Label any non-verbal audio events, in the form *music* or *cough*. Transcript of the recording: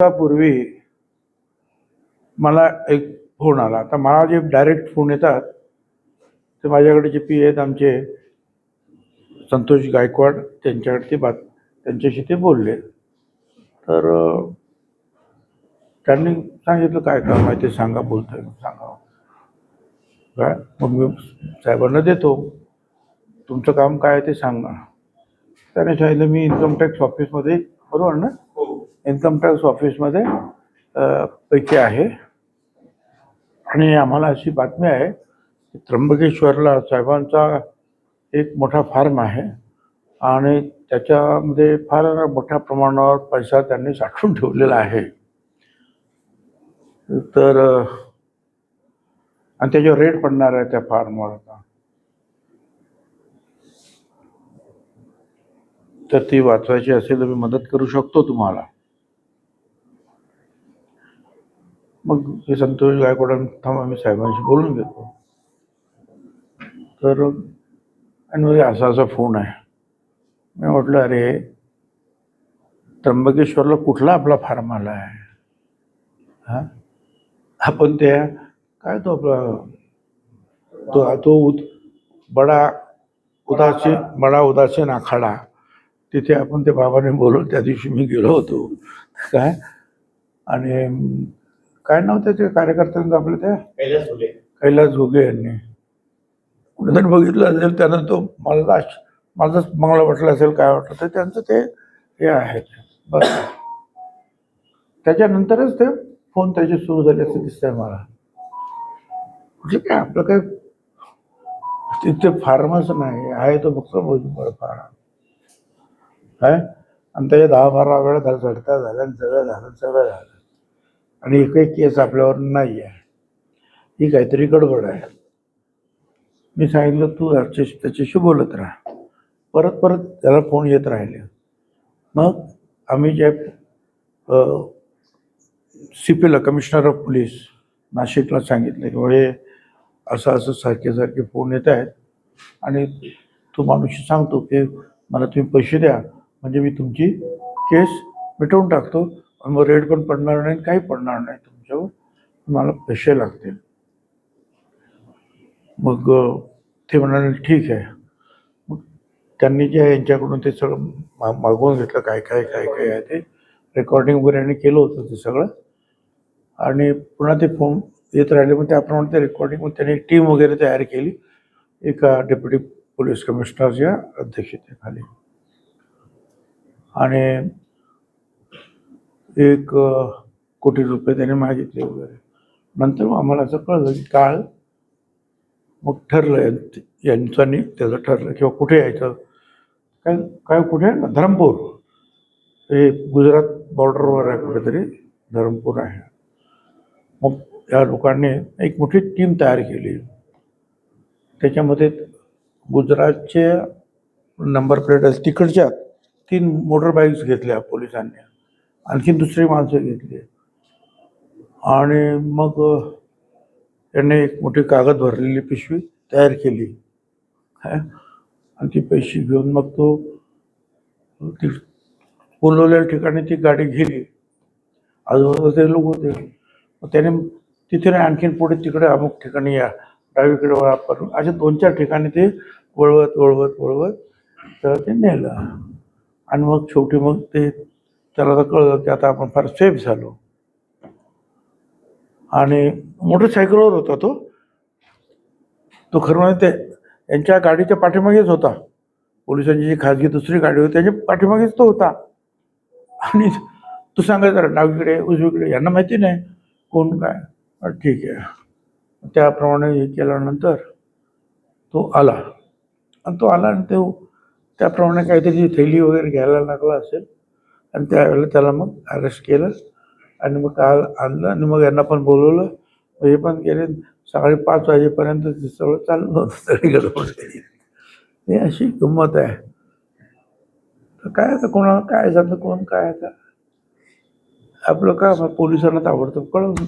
दिवसापूर्वी मला एक फोन आला. आता मला जे डायरेक्ट फोन येतात ते माझ्याकडे जे पी आहेत आमचे संतोष गायकवाड त्यांच्याकडे ते बात त्यांच्याशी ते बोलले. तर त्यांनी सांगितलं काय काम आहे ते सांगा बोलतोय सांगा. काय? मग मी साहेबांना देतो. तुमचं काम काय आहे ते सांगा. त्याने सांगितलं मी इन्कम टॅक्स ऑफिसमध्ये बरोबर ना? इन्कम टॅक्स ऑफिसमध्ये पैकी आहे. आणि आम्हाला अशी बातमी आहे की त्र्यंबकेश्वरला साहेबांचा एक मोठा फार्म आहे आणि त्याच्यामध्ये फार मोठ्या प्रमाणावर पैसा त्यांनी साठवून ठेवलेला आहे. तर आणि त्याच्यावर रेट पडणार आहे त्या फार्मवर आता. तर ती वाचवायची असेल तर मी मदत करू शकतो तुम्हाला. मग हे संतोष गायकवाड थांबा मी साहेबांशी बोलून घेतो. तर आणि म्हणजे असा असा फोन आहे. मी म्हटलं अरे त्र्यंबकेश्वरला कुठला आपला फार्म आला आहे? हां? आपण त्या काय तो आपला तो तो उद बडा उदासी बडा उदासीन आखाडा तिथे आपण ते बाबाने बोलवलं त्या दिवशी मी गेलो होतो. काय? आणि काय नाव त्याचे? कार्यकर्त्यांचं आपलं त्या कैलास फुले कैलास घुगे यांनी. कुणीतरी बघितलं असेल त्यानं तो मला माझंच बंगला वाटलं असेल काय वाटलं तर त्यांचं ते हे आहे. बस. त्याच्यानंतरच ते फोन त्याचे सुरू झाले असं दिसतंय मला. म्हणजे काय आपलं काय? तिथे फार्मच नाही आहे तो फक्त भोजपुर फार्म. काय? आणि त्याच्या दहा बारा वेळा झालं झडता झाल्या सगळं झालं सगळं झालं. आणि एकही केस आपल्यावर नाही आहे ही काहीतरी गडबड आहे. मी सांगितलं तू त्याच्याशी त्याच्याशी बोलत राहा. परत परत त्याला फोन येत राहिले. मग आम्ही जे सी पीला कमिशनर ऑफ पोलीस नाशिकला सांगितलं की हे असं असं सारखे सारखे फोन येत आहेत आणि तो माणूस सांगतो की मला तुम्ही पैसे द्या म्हणजे मी तुमची केस मिटवून टाकतो मग रेड पण पडणार नाही काही पडणार नाही तुमच्यावर. मला पैसे लागतील. मग ते म्हणाले ठीक आहे. मग त्यांनी जे यांच्याकडून ते सगळं मा मागवून घेतलं काय काय काय काय आहे ते. रेकॉर्डिंग वगैरे यांनी केलं होतं ते सगळं. आणि पुन्हा ते फोन येत राहिले मग त्याप्रमाणे ते रेकॉर्डिंग मग त्यांनी टीम वगैरे तयार केली. एका डेप्युटी पोलीस कमिशनरच्या अध्यक्षतेखाली. आणि एक कोटी रुपये त्याने मागितले वगैरे. नंतर मग आम्हाला असं कळलं की काळ मग ठरलं यां- त्याचं ठरलं किंवा कुठे यायचं. काय काय कुठे आहे ना धरमपूर. हे गुजरात बॉर्डरवर आहे कुठेतरी धरमपूर आहे. मग या लोकांनी एक मोठी टीम तयार केली. त्याच्यामध्ये गुजरातचे नंबर प्लेट तिकडच्या तीन मोटर बाईक्स घेतल्या पोलिसांनी. आणखी दुसरी माणसं घेतली आणि मग त्यांनी एक मोठी कागद भरलेली पिशवी तयार केली. काय आणि ती पैसे घेऊन मग तो ती बोलवलेल्या ठिकाणी ती गाडी गेली. आजूबाजूला ते लोक होते. मग त्याने तिथे आणखीन पुढे तिकडे अमुक ठिकाणी या डावीकडे वळा करून अशा दोन चार ठिकाणी ते वळवत वळवत वळवत तर ते नेलं. आणि मग शेवटी मग ते त्याला तर कळलं की आता आपण फार सेफ झालो. आणि मोटरसायकलवर होता तो. तो खरं म्हणजे ते यांच्या गाडीच्या पाठीमागेच होता. पोलिसांची जी खाजगी दुसरी गाडी होती त्याच्या पाठीमागेच तो होता. आणि तू सांगायचं डावीकडे उजवीकडे यांना माहिती नाही कोण काय. ठीक आहे. त्याप्रमाणे हे केल्यानंतर तो आला. आणि तो आला आणि तो त्याप्रमाणे काहीतरी थैली वगैरे घ्यायला लागला असेल. आणि त्यावेळेला त्याला मग अरेस्ट केलं आणि मग काल आणलं आणि मग यांना पण बोलवलं. हे पण केले सकाळी पाच वाजेपर्यंत ते सगळं चाललं होतं. *laughs* तरी गडबड हे अशी गंमत आहे. तर काय आता कोणाला काय झालं कोण काय आता? आपलं का पोलिसांना ताबडतोब कळवलं